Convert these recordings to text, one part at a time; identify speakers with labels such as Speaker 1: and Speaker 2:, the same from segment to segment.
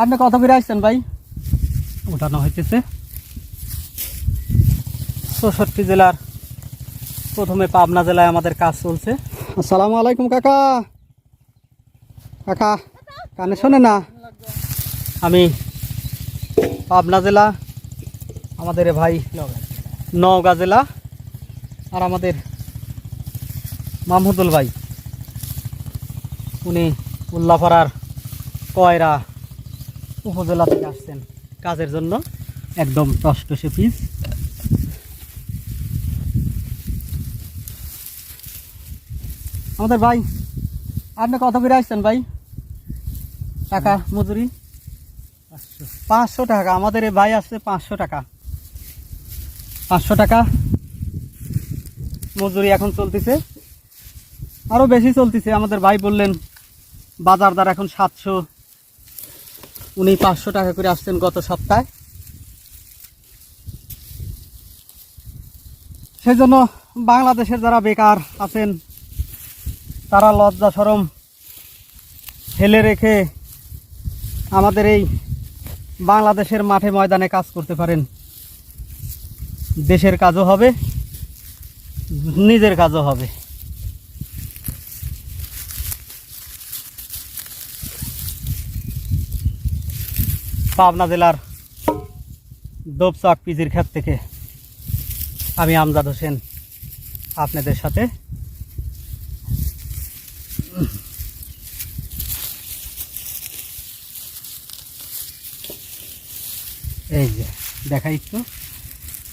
Speaker 1: আপনি কত করে আসছেন ভাই? ওঠানো হইতেছে। চৌষট্টি জেলার প্রথমে পাবনা জেলায় আমাদের কাজ চলছে। আসসালামু আলাইকুম কাকা। কাকা কানে শোনে না? আমি পাবনা জেলা আমাদের ভাই নওগাঁ জেলা আর আমাদের মাহমুদুল ভাই। উনি উল্লাপাড়ার কয়রা উপজেলা থেকে আসছেন কাজের জন্য? একদম টসটসে পিস। আমাদের ভাই, আপনি কত করে আসছেন ভাই? টাকা, মজুরি? পাঁচশো টাকা, আমাদের এই ভাই আসছে পাঁচশো টাকা। পাঁচশো টাকা, মজুরি এখন চলতেছে। আরও বেশি চলতেছে, আমাদের ভাই বললেন, বাজার দর এখন সাতশো। উনি পাঁচশো টাকা করে আসছেন গত সপ্তাহে। সেই জন্য বাংলাদেশের যারা বেকার আছেন, তারা লজ্জা সরম ফেলে রেখে আমাদের এই বাংলাদেশের মাঠে ময়দানে কাজ করতে পারেন। দেশের কাজও হবে, নিজের কাজও হবে। পাবনা জেলার দোপচাক পিজির ক্ষেত থেকে আমি আমজাদ হোসেন আপনাদের সাথে এই যে দেখাই একটু।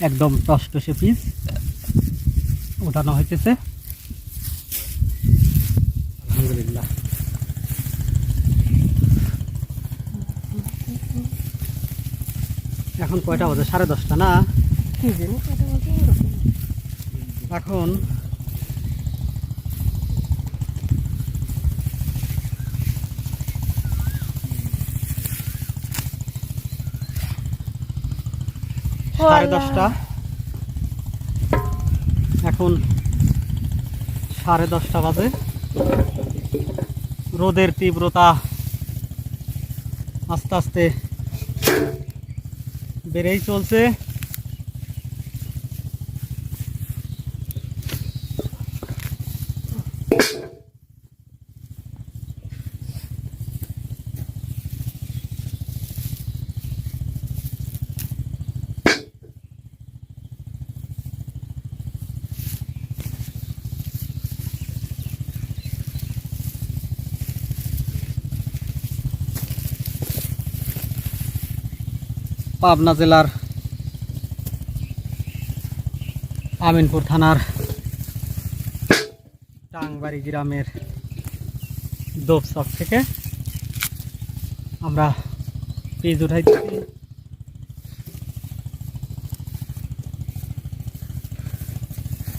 Speaker 1: একদম টসটসে পিস ওঠানো হইতেছে। এখন কয়টা বাজে? সাড়ে দশটা না। এখন সাড়ে দশটা। এখন সাড়ে দশটা বাজে। রোদের তীব্রতা আস্তে আস্তে বেড়েই চলছে। পাবনা জেলার আমিনপুর থানার টাংবাড়ি গ্রামের দোপচক থেকে আমরা পেজ উঠাইতেছি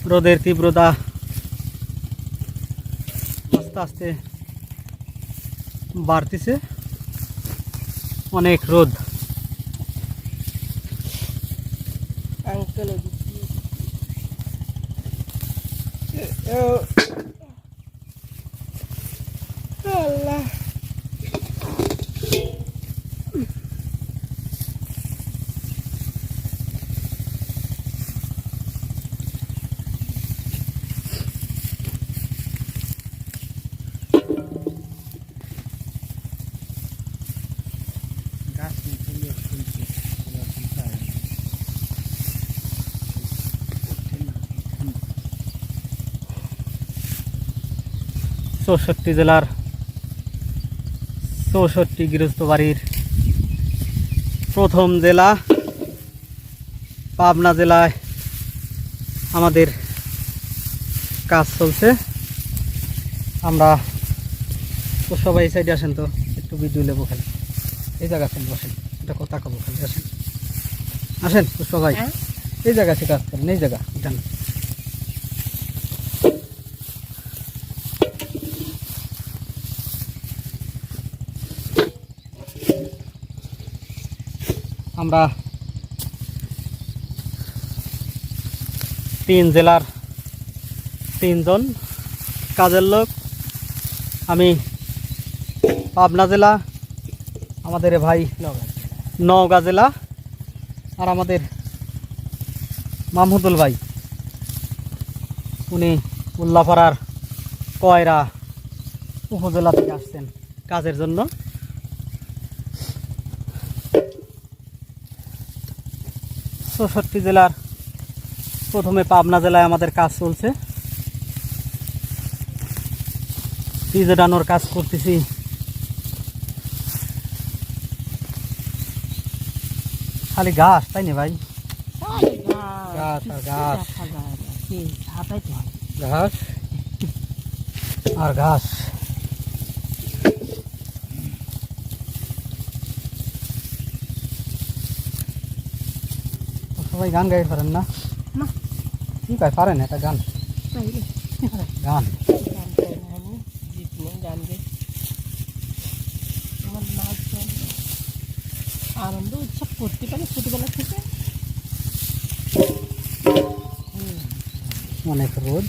Speaker 1: রোদের তীব্রতা আস্তে আস্তে বাড়তেছে। অনেক রোদ।
Speaker 2: colour. Yeah. Uh,
Speaker 1: চৌষট্টি জেলার চৌষট্টি গৃহস্থ বাড়ির প্রথম জেলা পাবনা জেলায় আমাদের কাজ চলছে। আমরা তো সবাই এই সাইডে আসেন তো একটু ভিডিও নেব খালি। এই জায়গা আসেন বসেন। এটা কথা কবো খালি আসেন। আসেন তো সবাই।
Speaker 2: হ্যাঁ?
Speaker 1: এই জায়গা আছে কাজ করেন এই জায়গা উঠান আমরা তিন জেলার তিনজন কাজের লোক। আমি পাবনা জেলা, আমাদের ভাই নওগাঁ জেলা, আর আমাদের মাহমুদুল ভাই। উনি উল্লাপাড়ার কয়রা উপজেলা থেকে আসছেন কাজের জন্য। চৌষট্টি জেলার প্রথমে পাবনা জেলায় আমাদের কাজ চলছে। পিজে ডানোর কাজ করতেছি। খালি ঘাস তাই না ভাই? গাছ আর। ঘাস। আর ঘাস? সবাই গান গাইতে পারেন না। কি কয় পারেন এটা গান? গান।
Speaker 2: আনন্দ উৎসব করতে পারে ছোটবেলা থেকে।
Speaker 1: অনেক রোদ।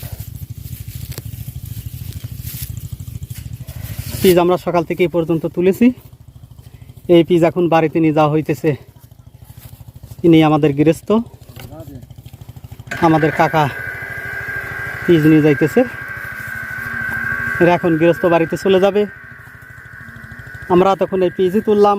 Speaker 1: পিজ আমরা সকাল থেকে এই পর্যন্ত তুলেছি। এই পিজ এখন বাড়িতে নিয়ে যাওয়া হইতেছে। ইনি আমাদের গৃহস্থ। আমাদের কাকা পিজ নিয়ে যাইতেছে। এখন গৃহস্থ বাড়িতে চলে যাবে। আমরা তখন এই পিজি তুললাম।